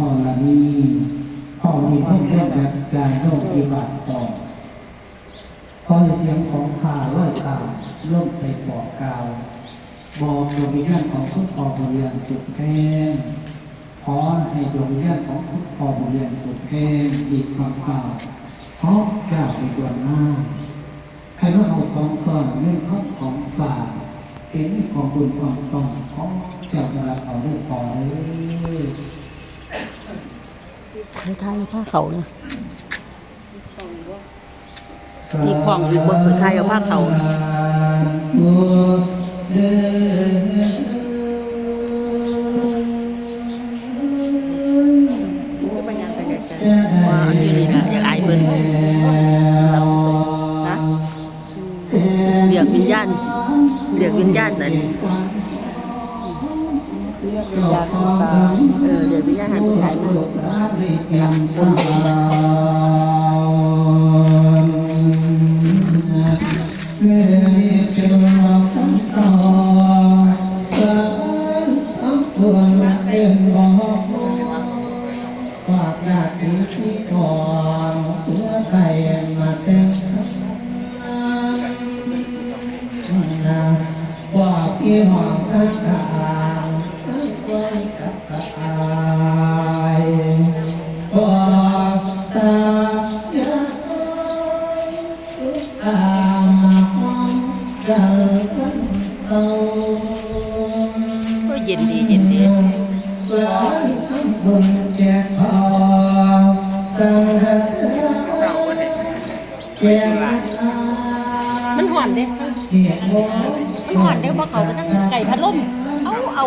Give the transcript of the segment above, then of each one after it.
พ่อละนี้พ่อมีพ่อเพื่อนแบบการโลกอิบัติต่อพอเสียงของข่าร้อยตามล่มไปปอกกาวบอกดวงวิญญาณของคุณพ่อบุญเริยนสุดแห้ขอให้ดวงวิญญาณของคุณพ่อบุญเริยนสุดแห้งอีความข่าวเพราะกล่าวในดวงหน้าให้ว่าเอาของก่อนเรื่องของของฝากเห็นของบุญของต้องของเจ้าจะรับเอาเรื่องพอเลย ให้ทายผ้าเขาเนี่ยมีของอยู่บนผืนไทยเอาผ้าเขาไปยังไปไกลว่าอันนี้นี่นะอยากอายเพิ่นฮะเรียกวิญญาณเรียกวิญญาณนั่นๆ เรียกวิญญาณผู้ตายเออเรียกวิญญาณให้ผู้ชายมาฝากญาติพี่น้องเพื่อไปมาเต็มนะว่าพี่น้องทั้งทา ก็เย็นดีเย็นดีบุญแจกพอสังฆแจกมันห่อนเด้เกียรติมันห่อนเด้เพราะเขาไปตั้งไก่พัดลมเอาเอา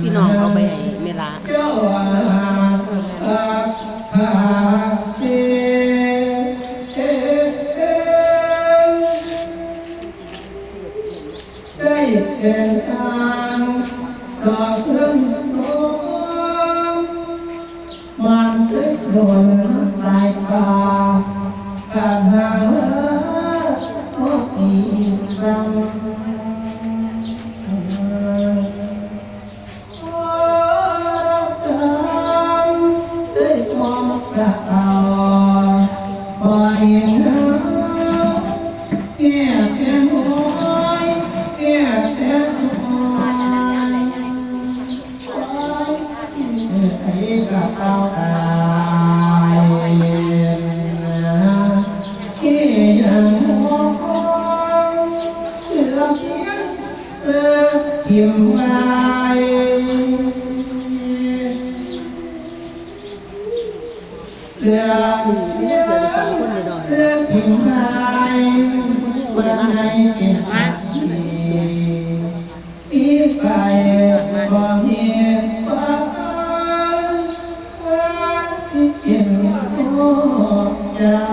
พี่น้องเอาไปให้เมลาเจ้าอาภาเจได้เป็นทางต่อเพื่อนน้องมันทึกโดนตายป่าการหา พิมพ์ไว้ เรือเนี่ยเดี๋ยวจะสองคนเลยดอยเสื้อผิวลายวันไหนเก็บหักดีอีไปบ่มีว่าที่เก็บโอ้เจ้า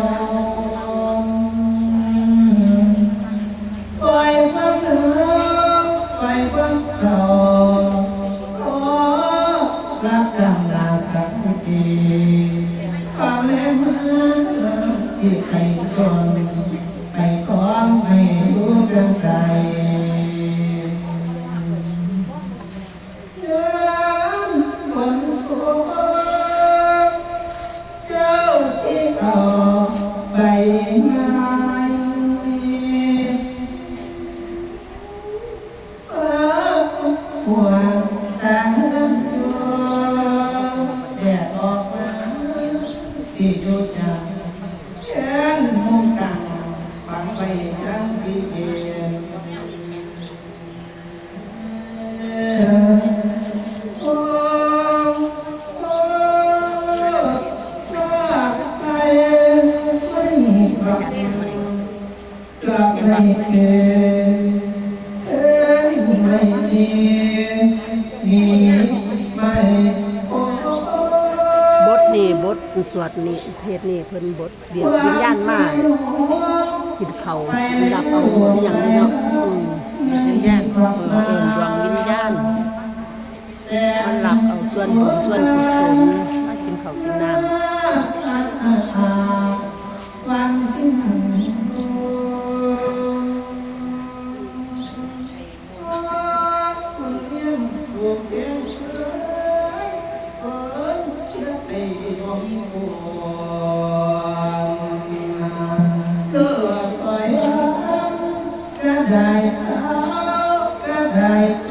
ไปฟังเถิดไปฟังเศร้าโอ้รักกำลาสักทีความแรงมาที่ใครคน รู้ ไม่โอ้บทนี่บทสวดนี่เทศนี่เพิ่นบทเดียววิญญาณมากินเขาดับเอาอย่างนี้เนาะอืมวิญญาณเออเอิญดวงวิญญาณมันรับเอาส่วนบุญส่วนกุศลมากินข้ากินน้ำ ได้เอาก็ได้